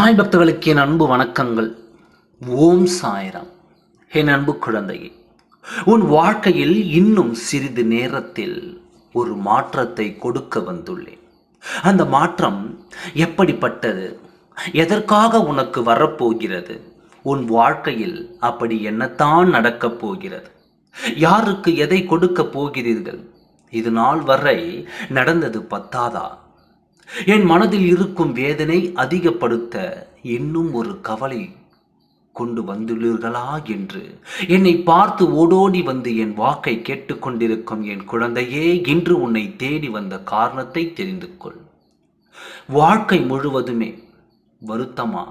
சாய் பக்தர்களுக்கு என் அன்பு வணக்கங்கள். ஓம் சாய்ராம். என் அன்பு குழந்தையே உன் வாழ்க்கையில் இன்னும் சிறிது நேரத்தில் ஒரு மாற்றத்தை கொடுக்க வந்துள்ளேன். அந்த மாற்றம் எப்படிப்பட்டது? எதற்காக உனக்கு வரப்போகிறது? உன் வாழ்க்கையில் அப்படி என்னத்தான் நடக்கப் போகிறது? யாருக்கு எதை கொடுக்க போகிறீர்கள்? இது நாள் வரை நடந்தது பத்தாதா? என் மனதில் இருக்கும் வேதனை அதிகப்படுத்த இன்னும் ஒரு கவலை கொண்டு வந்துள்ளீர்களா என்று என்னை பார்த்து ஓடோடி வந்து என் வாக்கை கேட்டுக்கொண்டிருக்கும் என் குழந்தையே இன்று உன்னை தேடி வந்த காரணத்தை தெரிந்து கொள். வாழ்க்கை முழுவதுமே வருத்தமா?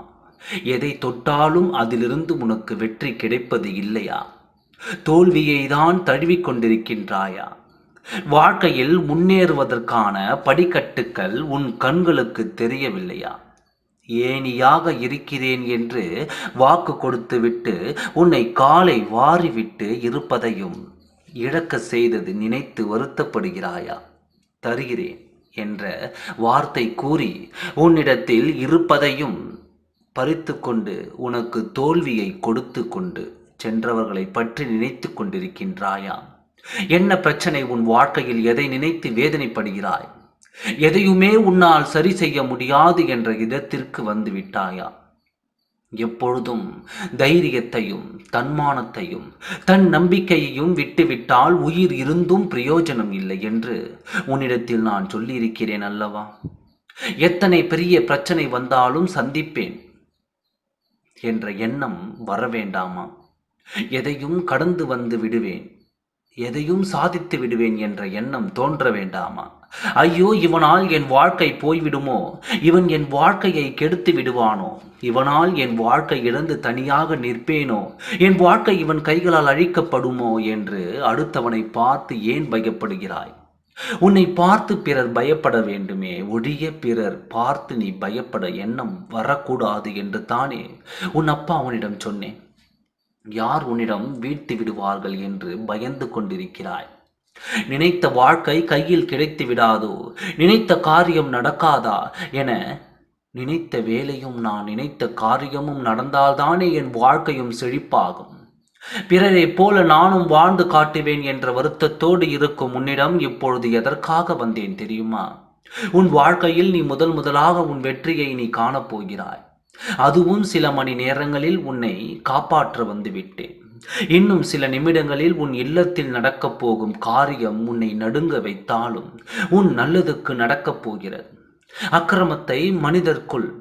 எதை தொட்டாலும் அதிலிருந்து உனக்கு வெற்றி கிடைப்பது இல்லையா? தோல்வியை தான் தழுவிக் கொண்டிருக்கின்றாயா? வாழ்க்கையில் முன்னேறுவதற்கான படிக்கட்டுக்கள் உன் கண்களுக்கு தெரியவில்லையா? ஏனியாக இருக்கிறேன் என்று வாக்கு கொடுத்துவிட்டு உன்னை காலை வாரிவிட்டு இருப்பதையும் இழக்க செய்தது நினைத்து வருத்தப்படுகிறாயா? தருகிறேன் என்ற வார்த்தை கூறி உன்னிடத்தில் இருப்பதையும் பறித்து கொண்டு உனக்கு தோல்வியை கொடுத்து கொண்டு சென்றவர்களை பற்றி நினைத்து கொண்டிருக்கின்றாயாம். என்ன பிரச்சனை உன் வாழ்க்கையில் எதை நினைத்து வேதனைப்படுகிறாய்? எதையுமே உன்னால் சரி செய்ய முடியாது என்ற இடத்திற்கு வந்து விட்டாயா? எப்பொழுதும் தைரியத்தையும் தன்மானத்தையும் தன் நம்பிக்கையையும் விட்டுவிட்டால் உயிர் இருந்தும் பிரயோஜனம் இல்லை என்று உன்னிடத்தில் நான் சொல்லியிருக்கிறேன் அல்லவா? எத்தனை பெரிய பிரச்சனை வந்தாலும் சந்திப்பேன் என்ற எண்ணம் வர வேண்டாமா? எதையும் கடந்து வந்து விடுவேன். எதையும் சாதித்து விடுவேன் என்ற எண்ணம் தோன்ற வேண்டாமா? ஐயோ இவனால் என் வாழ்க்கை போய்விடுமோ? இவன் என் வாழ்க்கையை கெடுத்து விடுவானோ? இவனால் என் வாழ்க்கை இழந்து தனியாக நிற்பேனோ? என் வாழ்க்கை இவன் கைகளால் அழிக்கப்படுமோ? என்று அடுத்தவனை பார்த்து ஏன் பயப்படுகிறாய்? உன்னை பார்த்து பிறர் பயப்பட வேண்டுமே. ஒழிய பிறர் பார்த்து நீ பயப்பட எண்ணம் வரக்கூடாது என்று தானே உன் அப்பா அவனிடம் சொன்னேன். யார் உன்னிடம் வீழ்த்தி விடுவார்கள் என்று பயந்து கொண்டிருக்கிறாய்? நினைத்த வாழ்க்கை கையில் கிடைத்து விடாதோ? நினைத்த காரியம் நடக்காதா? என நினைத்த வேலையும் நான் நினைத்த காரியமும் நடந்தால்தானே என் வாழ்க்கையும் செழிப்பாகும். பிறரை போல நானும் வாழ்ந்து காட்டுவேன் என்ற வருத்தத்தோடு இருக்கும் உன்னிடம் இப்பொழுது எதற்காக வந்தேன் தெரியுமா? உன் வாழ்க்கையில் நீ முதல் முதலாக உன் வெற்றியை நீ காணப்போகிறாய். அதுவும் சில மணி நேரங்களில் உன்னை காப்பாற்ற வந்துவிட்டேன். இன்னும் சில நிமிடங்களில் உன் இல்லத்தில் நடக்கப் போகும் காரியம் உன்னை நடுங்க வைத்தாலும் உன் நல்லதுக்கு நடக்கப் போகிறது. அக்கிரமத்தை மனிதர்க்குள்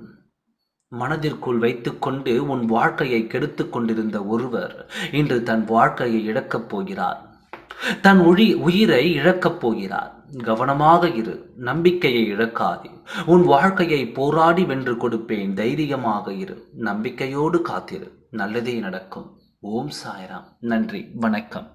மனதிற்குள் வைத்துக்கொண்டு உன் வாழ்க்கையை கெடுத்து கொண்டிருந்த ஒருவர் இன்று தன் வாழ்க்கையை இழக்கப் போகிறார். தன் ஒழி உயிரை இழக்கப் போகிறார். கவனமாக இரு நம்பிக்கையை இழக்காதே. உன் வாழ்க்கையை போராடி வென்று கொடுப்பேன் தைரியமாக இரு. நம்பிக்கையோடு காத்திரு நல்லதே நடக்கும். ஓம் சாய்ராம். நன்றி வணக்கம்.